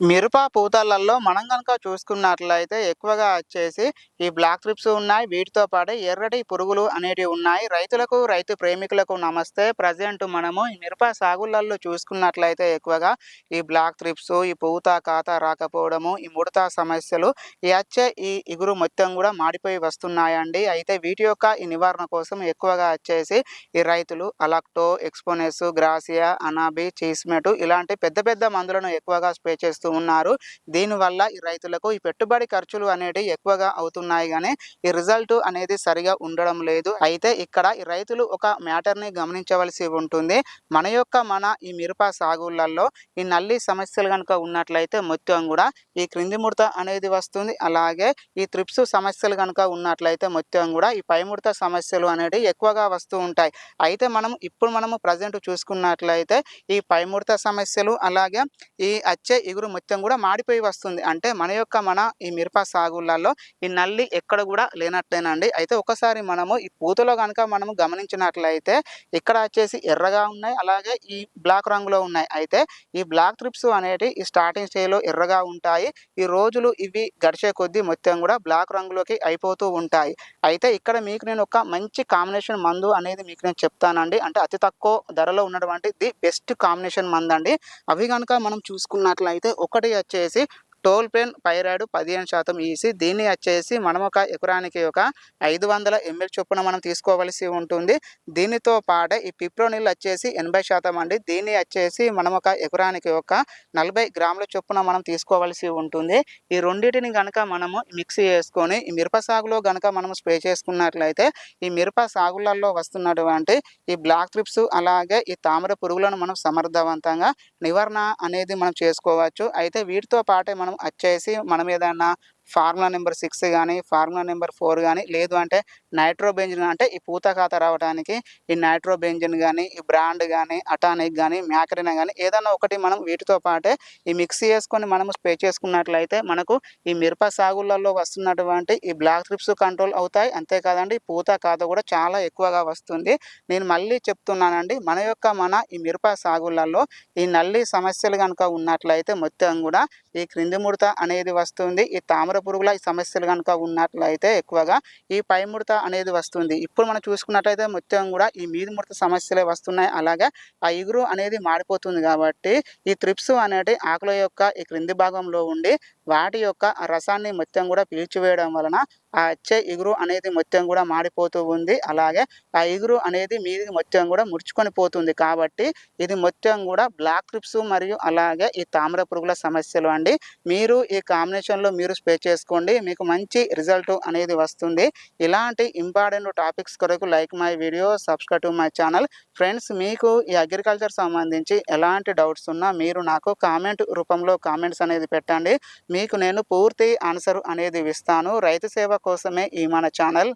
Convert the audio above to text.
మిరప పూతలలో మనం కనుక చూసుకున్నట్లయితే ఎక్కువగా వచ్చేసి ఈ బ్లాక్ ట్రిప్స్ ఉన్నాయి. వీటితో పాటు ఎర్రటి పురుగులు అనేటివి ఉన్నాయి. రైతులకు రైతు ప్రేమికులకు నమస్తే. ప్రజెంట్ మనము ఈ మిరప సాగులలో చూసుకున్నట్లయితే ఎక్కువగా ఈ బ్లాక్ ట్రిప్స్ ఈ పూత కాత రాకపోవడము ఈ ముడత సమస్యలు ఈ వచ్చే ఈ ఇగురు మొత్తం కూడా మాడిపోయి వస్తున్నాయండి. అయితే వీటి యొక్క ఈ నివారణ కోసం ఎక్కువగా వచ్చేసి ఈ రైతులు అలాక్టో ఎక్స్పోనెస్ గ్రాసియా అనాబి చీస్మెటు ఇలాంటి పెద్ద పెద్ద మందులను ఎక్కువగా స్ప్రే చేస్తూ ఉన్నారు. దీనివల్ల ఈ రైతులకు ఈ పెట్టుబడి ఖర్చులు అనేటివి ఎక్కువగా అవుతున్నాయి కానీ ఈ రిజల్ట్ అనేది సరిగా ఉండడం లేదు. అయితే ఇక్కడ ఈ రైతులు ఒక మ్యాటర్ని గమనించవలసి ఉంటుంది. మన యొక్క మన ఈ మిరప సాగులలో ఈ నల్లి సమస్యలు కనుక ఉన్నట్లయితే మొత్తం కూడా ఈ క్రింది ముడత అనేది వస్తుంది. అలాగే ఈ త్రిప్స్ సమస్యలు కనుక ఉన్నట్లయితే మొత్తం కూడా ఈ పైముడత సమస్యలు అనేవి ఎక్కువగా వస్తూ ఉంటాయి. అయితే మనం ఇప్పుడు మనము ప్రజెంట్ చూసుకున్నట్లయితే ఈ పైముడత సమస్యలు అలాగే ఈ వచ్చే ఇగురు మొత్తం కూడా మాడిపోయి వస్తుంది. అంటే మన యొక్క మన ఈ మిరప సాగులలో ఈ నల్లి ఎక్కడ కూడా లేనట్లేనండి. అయితే ఒకసారి మనము ఈ పూతలో కనుక మనము గమనించినట్లయితే ఇక్కడ వచ్చేసి ఎర్రగా ఉన్నాయి అలాగే ఈ బ్లాక్ రంగులో ఉన్నాయి. అయితే ఈ బ్లాక్ ట్రిప్స్ అనేటి ఈ స్టార్టింగ్ స్టేజ్లో ఎర్రగా ఉంటాయి. ఈ రోజులు ఇవి గడిచే కొద్దీ మొత్తం కూడా బ్లాక్ రంగులోకి అయిపోతూ ఉంటాయి. అయితే ఇక్కడ మీకు నేను ఒక మంచి కాంబినేషన్ మందు అనేది మీకు నేను చెప్తానండి. అంటే అతి తక్కువ ధరలో ఉన్నటువంటి ది బెస్ట్ కాంబినేషన్ మందు అండి అవి కనుక మనం చూసుకున్నట్లయితే ఒకటి వచ్చేసి టోల్ పెన్ పైరాడు పదిహేను శాతం ఈసీ దీన్ని వచ్చేసి మనం ఒక ఎకరానికి ఒక ఐదు వందల ఎంఎల్ చొప్పున మనం తీసుకోవలసి ఉంటుంది. దీనితో పాటే ఈ పిప్రోనిల్ వచ్చేసి ఎనభై శాతం అండి. దీన్ని వచ్చేసి మనం ఒక ఎకరానికి ఒక నలభై గ్రాముల చొప్పున మనం తీసుకోవలసి ఉంటుంది. ఈ రెండింటిని కనుక మనము మిక్సీ చేసుకొని ఈ మిరప సాగులో కనుక మనం స్ప్రే చేసుకున్నట్లయితే ఈ మిరప సాగులలో వస్తున్నటువంటి ఈ బ్లాక్ ట్రిప్స్ అలాగే ఈ తామర పురుగులను మనం సమర్థవంతంగా నివారణ అనేది మనం చేసుకోవచ్చు. అయితే వీటితో పాటే మనం వచ్చేసి మనం ఏదైనా ఫార్ములా నెంబర్ సిక్స్ కానీ ఫార్ములా నెంబర్ ఫోర్ కానీ లేదు అంటే నైట్రోబెంజిన్ అంటే ఈ పూత ఖాత రావడానికి ఈ నైట్రోబెంజిన్ కానీ ఈ బ్రాండ్ కానీ అటానిక్ కానీ మ్యాకరినా కానీ ఏదైనా ఒకటి మనం వీటితో పాటే ఈ మిక్స్ చేసుకొని మనము స్ప్రే చేసుకున్నట్లయితే మనకు ఈ మిరప సాగులలో వస్తున్నటువంటి ఈ బ్లాక్ ట్రిప్స్ కంట్రోల్ అవుతాయి. అంతేకాదండి పూత ఖాత కూడా చాలా ఎక్కువగా వస్తుంది. నేను మళ్ళీ చెప్తున్నానండి మన యొక్క మన ఈ మిరప సాగులలో ఈ నల్లి సమస్యలు కనుక ఉన్నట్లయితే మొత్తం కూడా ఈ క్రింది ముడత అనేది వస్తుంది. ఈ తామర పురుగుల ఈ సమస్యలు కనుక ఉన్నట్లయితే ఎక్కువగా ఈ పై ముడత అనేది వస్తుంది. ఇప్పుడు మనం చూసుకున్నట్లయితే మొత్తం కూడా ఈ మీది ముడత సమస్యలే వస్తున్నాయి. అలాగే ఆ ఇగురు అనేది మాడిపోతుంది కాబట్టి ఈ త్రిప్స్ అనేది ఆకుల యొక్క ఈ క్రింది భాగంలో ఉండి వాటి యొక్క రసాన్ని మొత్తం కూడా పీల్చివేయడం వలన ఆ వచ్చే ఇగురు అనేది మొత్తం కూడా మాడిపోతూ ఉంది. అలాగే ఆ ఇగురు అనేది మీది మొత్తం కూడా ముడుచుకొని పోతుంది కాబట్టి ఇది మొత్తం కూడా బ్లాక్ ట్రిప్స్ మరియు అలాగే ఈ తామర పురుగుల సమస్యలు అండి. మీరు ఈ కాంబినేషన్లో మీరు స్ప్రే చేసుకోండి. మీకు మంచి రిజల్ట్ అనేది వస్తుంది. ఇలాంటి ఇంపార్టెంట్ టాపిక్స్ కొరకు like my video subscribe to my channel friends మీకు ఈ అగ్రికల్చర్ సంబంధించి ఎలాంటి డౌట్స్ ఉన్నా మీరు నాకు కామెంట్ రూపంలో కామెంట్స్ అనేది పెట్టండి. మీకు నేను పూర్తి ఆన్సర్ అనేది ఇస్తాను. రైతు సేవ కోసమే ఈ మన ఛానల్.